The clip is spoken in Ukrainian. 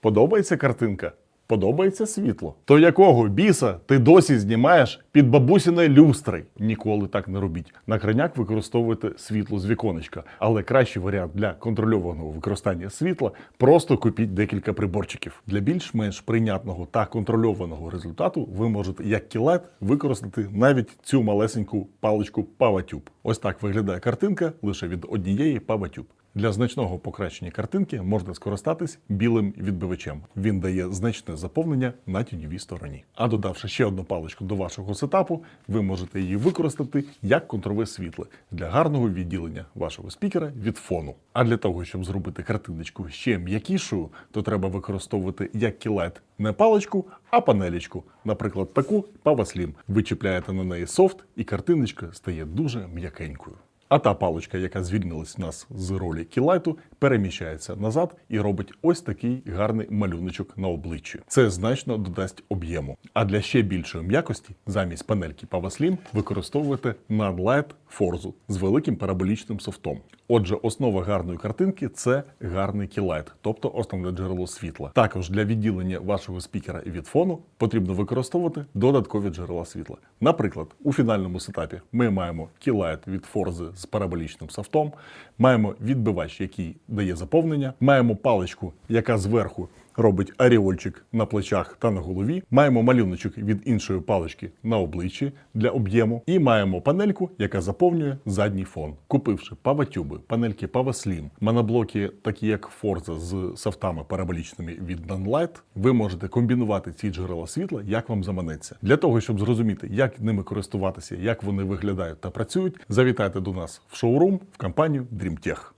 Подобається картинка? Подобається світло. То якого біса ти досі знімаєш під бабусіною люстри? Ніколи так не робіть. На краняк використовуйте світло з віконечка, але кращий варіант для контрольованого використання світла просто купіть декілька приборчиків. Для більш-менш прийнятного та контрольованого результату ви можете як кілет використати навіть цю малесеньку паличку PowerTube. Ось так виглядає картинка лише від однієї PowerTube. Для значного покращення картинки можна скористатись білим відбивачем. Він дає значне заповнення на тіньовій стороні. А додавши ще одну паличку до вашого сетапу, ви можете її використати як контрове світло для гарного відділення вашого спікера від фону. А для того, щоб зробити картиночку ще м'якішою, то треба використовувати як кілет не паличку, а панелечку. Наприклад, таку PowerSlim. Ви чіпляєте на неї софт, і картиночка стає дуже м'якенькою. А та паличка, яка звільнилась в нас з ролі кілайту, переміщається назад і робить ось такий гарний малюночок на обличчі. Це значно додасть об'єму. А для ще більшої м'якості замість панельки PowerSlim використовувати Nunlight Forzu з великим параболічним софтом. Отже, основа гарної картинки це гарний кілайт, тобто основне джерело світла. Також для відділення вашого спікера від фону потрібно використовувати додаткові джерела світла. Наприклад, у фінальному сетапі ми маємо кілайт від форзи з параболічним софтом, маємо відбивач, який дає заповнення, маємо паличку, яка зверху робить аріольчик на плечах та на голові. Маємо малюночок від іншої палички на обличчі для об'єму, і маємо панельку, яка заповнює задній фон. Купивши паватюби, панельки PowerSlim, моноблоки, такі як Forza з софтами параболічними від Nunlight, ви можете комбінувати ці джерела світла, як вам заманеться. Для того, щоб зрозуміти, як ними користуватися, як вони виглядають та працюють, завітайте до нас в шоурум в компанію DreamTech.